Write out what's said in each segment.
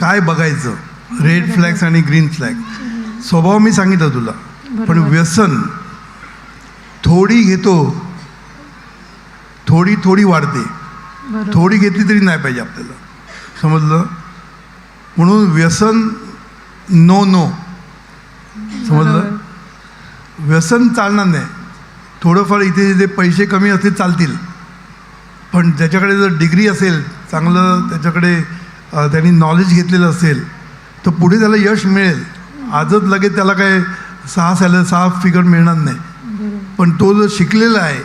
काय बघायचं? Red flags आणि ग्रीन फ्लॅग स्वभाव मी सांगितलं तुला. पण. व्यसन थोडी घेतो थोडी थोडी वाढते. थोडी घेतली तरी नाही पाहिजे आपल्याला. समजलं? म्हणून व्यसन नो नो समजलं. व्यसन चालणार नाही. थोडंफार इथे जे पैसे कमी असतील चालतील. पण त्याच्याकडे जर डिग्री असेल चांगलं त्याच्याकडे त्यांनी नॉलेज घेतलेलं असेल तर पुढे त्याला यश मिळेल. आजच लगेच त्याला काय सहा सॅलर सहा फिगर मिळणार नाही. पण तो जर शिकलेला आहे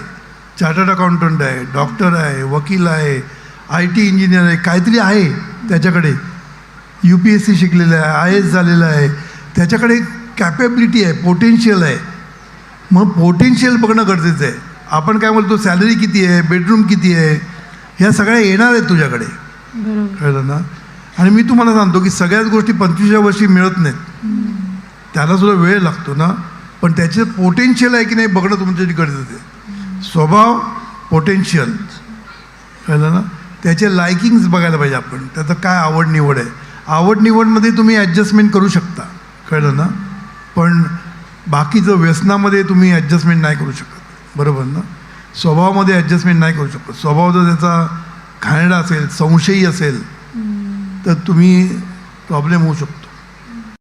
चार्टर्ड अकाउंटंट आहे डॉक्टर आहे वकील आहे आय टी इंजिनियर आहे काहीतरी आहे त्याच्याकडे. यू पी एस सी शिकलेलं आहे आय एस झालेलं आहे. त्याच्याकडे कॅपेबिलिटी आहे पोटेन्शियल आहे. मग पोटेन्शियल बघणं गरजेचं आहे. आपण काय बोलतो सॅलरी किती आहे बेडरूम किती आहे ह्या सगळ्या येणार आहेत तुझ्याकडे. कळलं ना? आणि मी तुम्हाला सांगतो की सगळ्याच गोष्टी पंचवीसच्या वर्षी मिळत नाहीत. त्याला सुद्धा वेळ लागतो ना? पण त्याचे पोटेन्शियल आहे की नाही बघणं तुमच्यासाठी गरजेचं आहे. स्वभाव पोटेन्शियल कळलं ना? त्याचे लायकिंग्स बघायला पाहिजे आपण. त्याचं काय आवड निवड आहे? आवड निवडमध्ये तुम्ही ॲडजस्टमेंट करू शकता. कळलं ना? पण बाकीचं व्यसनामध्ये तुम्ही ॲडजस्टमेंट नाही करू शकत. बरोबर ना? स्वभावामध्ये ॲडजस्टमेंट नाही करू शकत. स्वभाव जर त्याचा घाणेरडा असेल संशयी असेल तर तुम्ही प्रॉब्लेम होऊ शकतो.